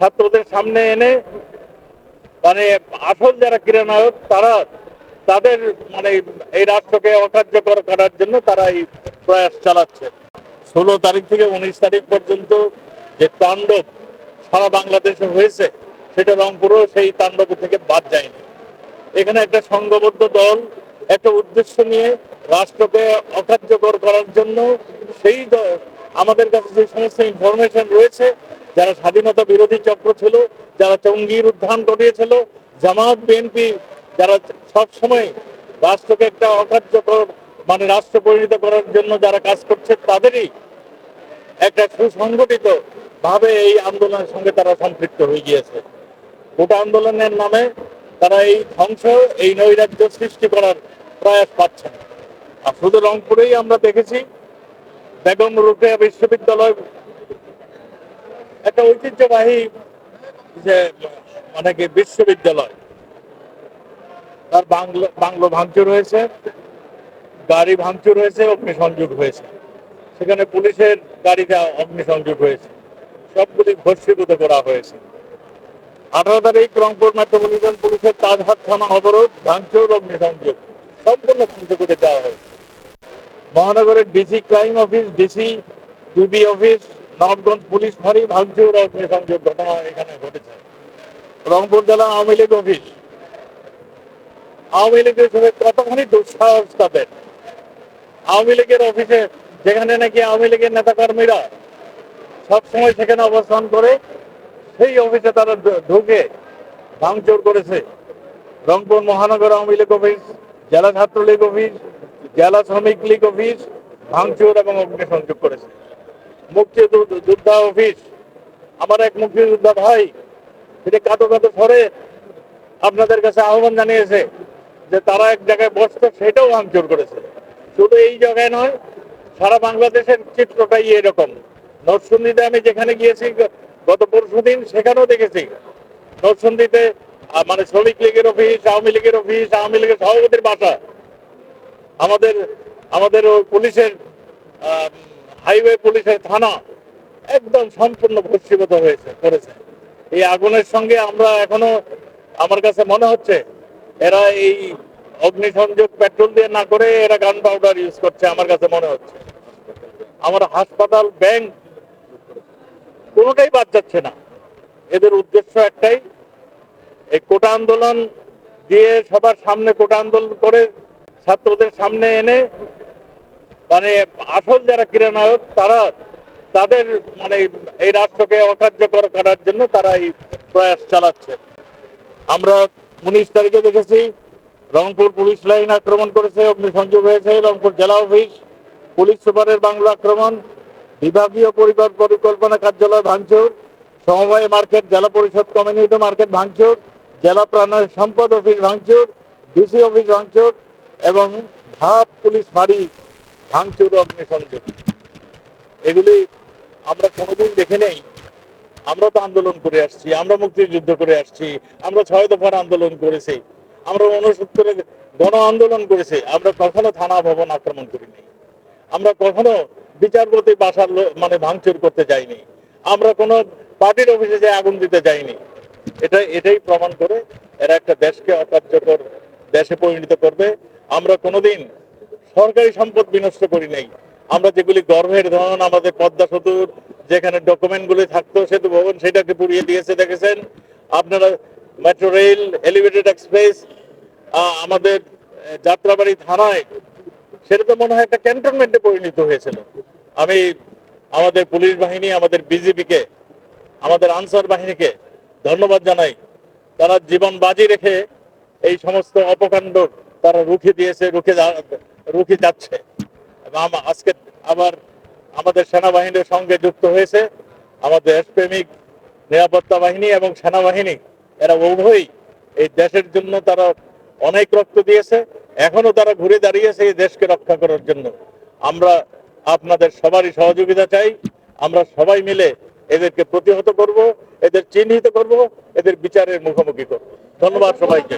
ছাত্রদের সামনে এনে মানে আসল যারা ক্রীড়ানায়ক, তারা তাদের মানে এই রাষ্ট্রকে অকার্যকর করার জন্য তারা এই প্রয়াস চালাচ্ছে। ষোলো তারিখ থেকে উনিশ তারিখ পর্যন্ত যে তাণ্ডব সারা বাংলাদেশে হয়েছে, সেটা রংপুরও সেই তাণ্ডব থেকে বাদ যায়নি। এখানে একটা সংঘবদ্ধ দল, একটা উদ্দেশ্য নিয়ে রাষ্ট্রকে অকার্যকর করার জন্য সেই আমাদের কাছে যে সমস্ত ইনফরমেশন রয়েছে যারা স্বাধীনতা বিরোধী চক্র ছিল, যারা জঙ্গির উত্থান ঘটিয়েছিল, জামাত বিএনপি যারা সবসময় রাষ্ট্রকে একটা অকার্যকর মানে রাষ্ট্র পরিণত করার জন্য যারা কাজ করছে, তাদেরই একটা সুসংগঠিত ভাবে এই আন্দোলনের সঙ্গে তারা সম্পৃক্ত হয়ে গিয়েছে। গোটা আন্দোলনের নামে তারা এই ধ্বংস, এই নৈরাজ্য সৃষ্টি করার প্রয়াস পাচ্ছেন আর শুধু রংপুরেই আমরা দেখেছি, বেগম রুকেয়া বিশ্ববিদ্যালয় একটা ঐতিহ্যবাহী যে মানে কি বিশ্ববিদ্যালয়, তার বাংলো বাংলো ভাঙচুর হয়েছে, গাড়ি ভাঙচুর হয়েছে, অগ্নিসংযোগ হয়েছে। সেখানে পুলিশের গাড়িতে অগ্নিসংযোগ হয়েছে। সবগুলি ভস্মীভূত করা হয়েছে। আঠারো তারিখ রংপুর মেট্রোপলিটন পুলিশের তাজহাট থানা অবরোধ, ভাঙচুর, অগ্নিসংযোগ, সম্পূর্ণ ধ্বংস করে দেওয়া হয়েছে। মহানগরের DC crime office, DC DB office Nabaganj police ফাঁড়ি ভাঙচুর অগ্নিসংযোগ ঘটনা এখানে ঘটেছে। রংপুর জেলা আওয়ামী লীগ অফিস। আওয়ামী লীগের সঙ্গে কতখানি দুঃসাহস তাদের? আওয়ামী লীগের অফিসে যেখানে নাকি আওয়ামী লীগের নেতাকর্মীরা সবসময় সেখানে অবস্থান করে, সেই অফিসে তারা ঢুকে ভাঙচুর করেছে। রংপুর মহানগর আওয়ামী লীগ অফিস, জেলা ছাত্রলীগ অফিস, জেলা শ্রমিক লীগ অফিস ভাঙচুর এবং অগ্নিসংযোগ করেছে। মুক্তিযোদ্ধা অফিস। আমার এক মুক্তিযোদ্ধা ভাই সেটা কাটো কাটো সরে আপনাদের কাছে আহ্বান জানিয়েছে যে তারা এক জায়গায় বসতো সেটাও ভাঙচুর করেছে। শুধু এই জায়গায় নয় সারা বাংলাদেশের চিত্রটাই এরকম। নরসিংদীতে আমি যেখানে গিয়েছি গত পরশু দিন সেখানেও দেখেছি। নরসিংদীতে আহ, মানে শ্রমিক লীগের অফিস আওয়ামী লীগের অফিস আওয়ামী লীগের সভাপতির বাসা। আমাদের আমাদের পুলিশের হাইওয়ে পুলিশের থানা একদম সম্পূর্ণ ভস্মীভূত হয়েছে, করেছে। এই আগুনের সঙ্গে আমরা এখনও, আমার কাছে মনে হচ্ছে, এরা এই অগ্নিসংযোগ পেট্রোল দিয়ে না করে এরা গান পাউডার ইউজ করছে, আমার কাছে মনে হচ্ছে। আমার হাসপাতাল ব্যাংক কোনোটাই বাদ যাচ্ছে না। এদের উদ্দেশ্য একটাই, এই কোটা আন্দোলন দিয়ে সবার সামনে কোটা আন্দোলন করে ছাত্রদের সামনে এনে মানে আসল যারা ক্রীড়ানায়ক, তারা তাদের মানে এই রাষ্ট্রকে অকার্যকর করার জন্য তারা এই প্রয়াস চালাচ্ছে। আমরা উনিশ তারিখে দেখেছি, রংপুর পুলিশ লাইন আক্রমণ করেছে, অগ্নিসংযোগ হয়েছে, রংপুর জেলা অফিস, পুলিশ সুপারের বাংলা আক্রমণ, বিভাগীয় পরিবার পরিকল্পনা কার্যালয় ভাঙচুর, সমবায় মার্কেট, জেলা পরিষদ কমিউনিটি মার্কেট ভাঙচুর, জেলা প্রাণ সম্পদ অফিস ভাঙচুর, ডিসি অফিস ভাঙচুর এবং ধাপ পুলিশ ফাঁড়ি ভাঙচুর অগ্নি অগ্নিসংযোগ। এগুলি আমরা কোনোদিন দেখে নেই। আমরা তো আন্দোলন করে আসছি, আমরা মুক্তিযুদ্ধ করে আসছি, আমরা ছয় দফার আন্দোলন করেছি, আমরা উনসত্তরে গণ আন্দোলন করেছি, আমরা কখনো থানা ভবন আক্রমণ করিনি। আমরা কখনো বিচারপতি বাসার মানে ভাঙচুর করতে যাইনি। আমরা কোনো পার্টির অফিসে যে আগুন দিতে যাইনি। এটা, এটাই প্রমাণ করে এরা একটা দেশকে অকার্যকর দেশে পরিণত করবে। আমরা কোনোদিন সরকারি সম্পদ বিনষ্ট করি নাই। আমরা যেগুলি গর্ভের ধন আমাদের পদ্মা সেতুর যেখানে ডকুমেন্ট গুলি থাকতো, সেতু ভবন সেটাকে পুড়িয়ে দিয়েছে, দেখেছেন? আপনারা মেট্রো রেল এলিভেটেড এক্সপ্রেস আমাদের যাত্রাবাড়ি থানায়, সেটা তো মনে হয় একটা ক্যান্টনমেন্টে পরিণত হয়েছিল। আমি আমাদের পুলিশ বাহিনী, আমাদের বিজিবিকে আমাদের আনসার বাহিনীকে ধন্যবাদ জানাই। তারা জীবন বাজি রেখে এই সমস্ত অপকাণ্ড তারা রুখে দিয়েছে, রুখে রুখে যাচ্ছে। এবং আজকে আবার আমাদের সেনাবাহিনীর সঙ্গে যুক্ত হয়েছে আমাদের দেশপ্রেমিক নিরাপত্তা বাহিনী এবং সেনাবাহিনী। এরা উভয়ই এই দেশের জন্য তারা অনেক রক্ত দিয়েছে। এখনও তারা ঘুরে দাঁড়িয়েছে এই দেশকে রক্ষা করার জন্য। আমরা আপনাদের সবারই সহযোগিতা চাই। আমরা সবাই মিলে এদেরকে প্রতিহত করব, এদের চিহ্নিত করব, এদের বিচারের মুখোমুখি করব। ধন্যবাদ সবাইকে।